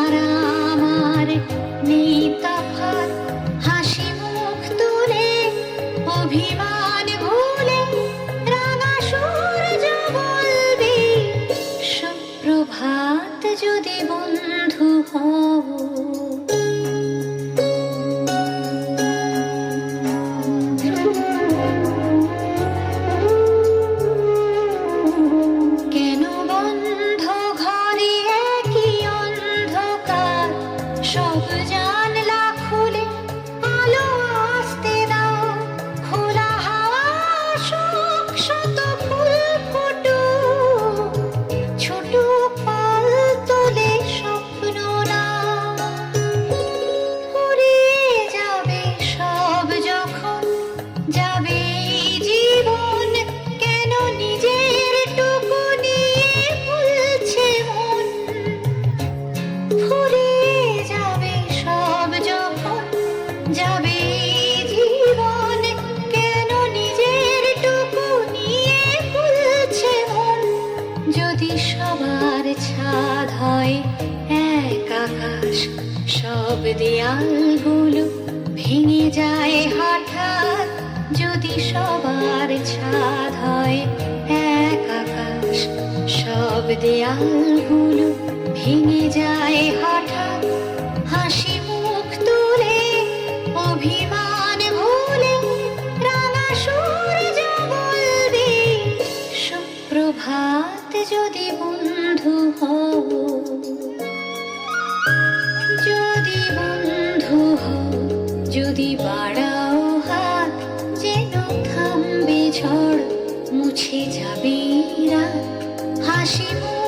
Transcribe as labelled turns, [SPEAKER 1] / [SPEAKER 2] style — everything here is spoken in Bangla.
[SPEAKER 1] তারা আমার নেতা। সবার ছাদ হয় এক আকাশ। সব দেয়ালগুলো ভেঙে যায় হঠাৎ। যদি সবার ছাদ হয় এক আকাশ, সব দেয়ালগুলো ভেঙে যায় যাবে রাত